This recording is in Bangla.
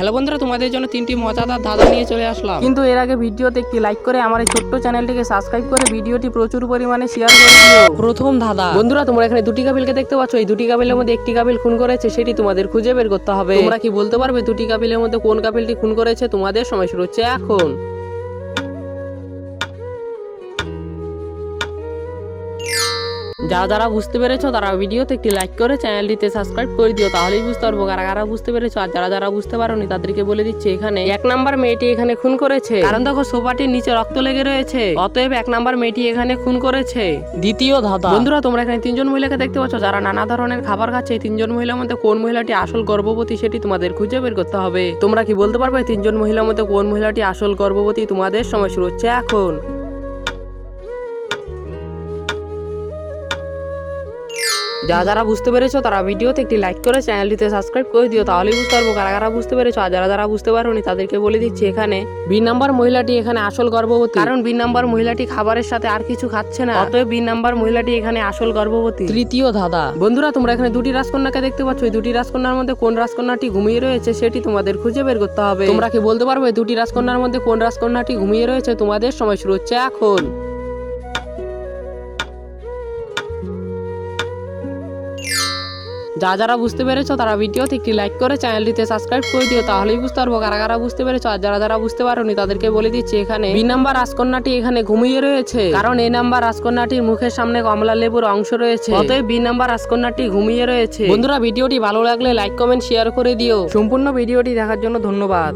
হ্যালো বন্ধুরা তোমাদের জন্য তিনটি মজাদার ধাঁধা নিয়ে চলে আসলাম। কিন্তু এর আগে ভিডিওতে একটি লাইক করে আমার এই ছোট্ট চ্যানেলটিকে সাবস্ক্রাইব করে ভিডিওটি প্রচুর পরিমাণে শেয়ার করে দিও। প্রথম ধাঁধা। বন্ধুরা তোমরা এখানে দুটি কাবিলকে দেখতে পাচ্ছ। এই দুটি কাবিলের মধ্যে একটি কাবিল খুন করেছে সেটি তোমাদের খুঁজে বের করতে হবে। তোমরা কি বলতে পারবে দুটি কাবিলের মধ্যে কোন কাবিলটি খুন করেছে? তোমাদের সময় শুরু হচ্ছে এখন। যারা যারা বুঝতে পেরেছ তারা ভিডিওতে একটি লাইক করে চ্যানেলটিতে সাবস্ক্রাইব করে দিও তাহলেই বুঝতে পারব কারা কারা বুঝতে পেরেছ। আর যারা যারা বুঝতে পারোনি তাদেরকে বলে দিচ্ছে এখানে এক নাম্বার মেয়েটি এখানে খুন করেছে। কারণ দেখো সোফাটির নিচে রক্ত লেগে রয়েছে অতএব এক নাম্বার মেয়েটি এখানে খুন করেছে। দ্বিতীয় ধাঁধা। বন্ধুরা তোমরা এখানে তিনজন মহিলাকে দেখতে পাচ্ছ যারা নানা ধরনের খাবার খাচ্ছে এই তিনজন মহিলার মধ্যে কোন মহিলাটি আসল গর্ভবতী সেটি তোমাদের খুঁজে বের করতে হবে। তোমরা কি বলতে পারবে তিনজন মহিলার মধ্যে কোন মহিলাটি আসল গর্ভবতী তোমাদের সময় শুরু হচ্ছে এখন? যারা যারা বুঝতে পেরেছ তারা ভিডিওতে একটি লাইক করে চ্যানেলটিতে সাবস্ক্রাইব করে দিও তাহলেই বুঝতে পারব কারা কারা বুঝতে পেরেছ। আর যারা যারা বুঝতে পারোনি তাদেরকে বলে দিচ্ছি এখানে বি নাম্বার মহিলাটি এখানে আসল গর্ভবতী। কারণ বি নাম্বার মহিলাটি খাবারের সাথে আর কিছু খাচ্ছে না। অতএব বি নাম্বার মহিলাটি এখানে আসল গর্ভবতী। তৃতীয় ধাঁধা। বন্ধুরা তোমরা এখানে দুটি রাজকন্যাকে দেখতে পাচ্ছ। এই দুটি রাজকন্যার মধ্যে কোন রাজকন্যাটি ঘুমিয়ে রয়েছে সেটি তোমাদের খুঁজে বের করতে হবে। তোমরা কি বলতে পারবে দুটি রাজকন্যার মধ্যে কোন রাজকন্যাটি ঘুমিয়ে রয়েছে? তোমাদের সময় শুরু হচ্ছে এখন। যা যারা বুঝতে পেরেছ তারা ভিডিওতে একটি লাইক করে চ্যানেলটিতে সাবস্ক্রাইব করে দিও, তাহলেই বুঝতে পারব কারা কারা বুঝতে পেরেছ। আর যারা যারা বুঝতে পারোনি, তাদেরকে বলে দিচ্ছি এখানে, বি নাম্বার রাজকন্যাটি এখানে ঘুমিয়ে রয়েছে। কারণ এই নাম্বার রাজকন্যাটির মুখের সামনে কমলা লেবুর অংশ রয়েছে। অতএব বি নাম্বার রাজকন্যাটি ঘুমিয়ে রয়েছে। বন্ধুরা, ভিডিওটি ভালো লাগলে লাইক কমেন্ট শেয়ার করে দিও। সম্পূর্ণ ভিডিওটি দেখার জন্য ধন্যবাদ।